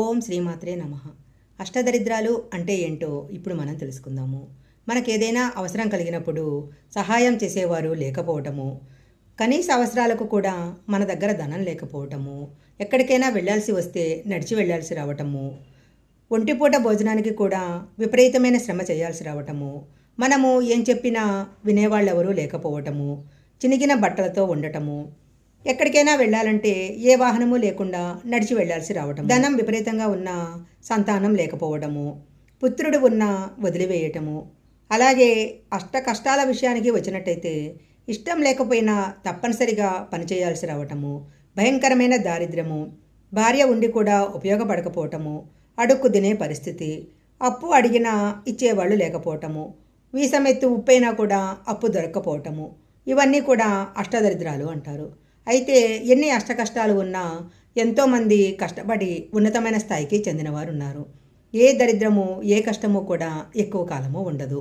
ఓం శ్రీమాత్రే నమ. అష్టదరిద్రాలు అంటే ఏంటో ఇప్పుడు మనం తెలుసుకుందాము. మనకేదైనా అవసరం కలిగినప్పుడు సహాయం చేసేవారు లేకపోవటము కనీస అవసరాలకు కూడా మన దగ్గర ధనం లేకపోవటము ఎక్కడికైనా వెళ్ళాల్సి వస్తే నడిచి వెళ్ళాల్సి రావటము ఒంటిపూట భోజనానికి కూడా విపరీతమైన శ్రమ చేయాల్సి రావటము మనము ఏం చెప్పినా వినేవాళ్ళెవరూ లేకపోవటము చినిగిన బట్టలతో ఉండటము ఎక్కడికైనా వెళ్ళాలంటే ఏ వాహనము లేకుండా నడిచి వెళ్ళాల్సి రావటం. ధనం విపరీతంగా ఉన్న సంతానం లేకపోవడము పుత్రుడు ఉన్న వదిలివేయటము అలాగే అష్ట కష్టాల విషయానికి వచ్చినట్టయితే ఇష్టం లేకపోయినా తప్పనిసరిగా పనిచేయాల్సి రావటము భయంకరమైన దారిద్ర్యము భార్య ఉండి కూడా ఉపయోగపడకపోవటము అడుక్కు తినే పరిస్థితి అప్పు అడిగినా ఇచ్చేవాళ్ళు లేకపోవటము వీసమెత్తు ఉప్పైనా కూడా అప్పు దొరక్కపోవటము ఇవన్నీ కూడా అష్టదరిద్రాలు అంటారు. అయితే ఎన్ని అష్ట కష్టాలు ఉన్నా ఎంతోమంది కష్టపడి ఉన్నతమైన స్థాయికి చెందినవారు ఉన్నారు ఏ దరిద్రము ఏ కష్టము కూడా ఎక్కువ కాలము ఉండదు.